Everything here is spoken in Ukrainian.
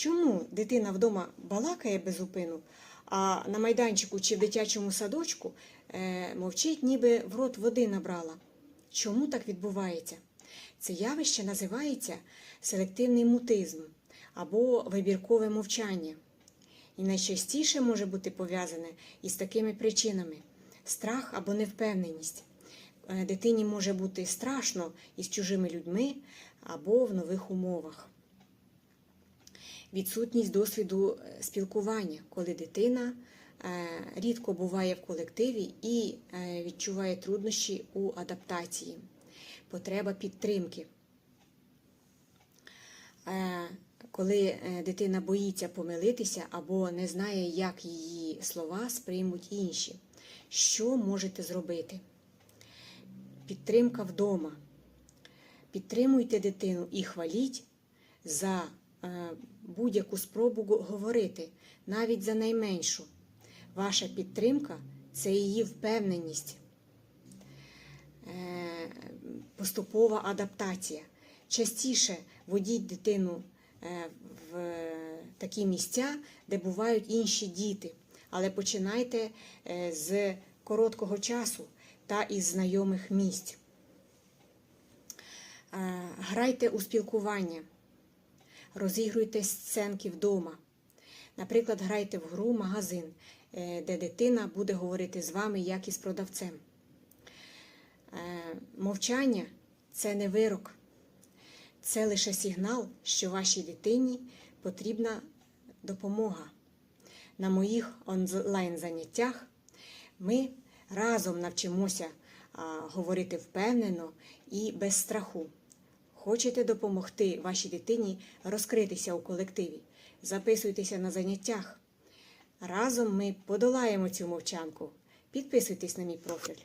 Чому дитина вдома балакає без зупину, а на майданчику чи в дитячому садочку е, мовчить, ніби в рот води набрала? Чому так відбувається? Це явище називається селективний мутизм або вибіркове мовчання. І найчастіше може бути пов'язане із такими причинами: страх або невпевненість. Е, Дитині може бути страшно із чужими людьми або в нових умовах. Відсутність досвіду е, спілкування, коли дитина е, рідко буває в колективі і е, відчуває труднощі у адаптації, потреба підтримки. Коли дитина боїться помилитися або не знає, як її слова сприймуть інші, що можете зробити? Підтримка вдома. Підтримуйте дитину і хваліть за будь-яку спробу говорити, навіть за найменшу. Ваша підтримка це її впевненість, Е, поступова адаптація. Частіше водіть дитину е, в такі місця, де бувають інші діти, але починайте е, з короткого часу та із знайомих місць. Е, Грайте у спілкування, розігруйте сценки вдома. Наприклад, грайте в гру магазин, е, де дитина буде говорити з вами, як із продавцем. Е, Мовчання це не вирок, це лише сигнал, що вашій дитині потрібна допомога. На моїх онлайн-заняттях ми разом навчимося говорити впевнено і без страху. Хочете допомогти вашій дитині розкритися у колективі? Записуйтеся на заняттях. Разом ми подолаємо цю мовчанку. Підписуйтесь на мій профіль.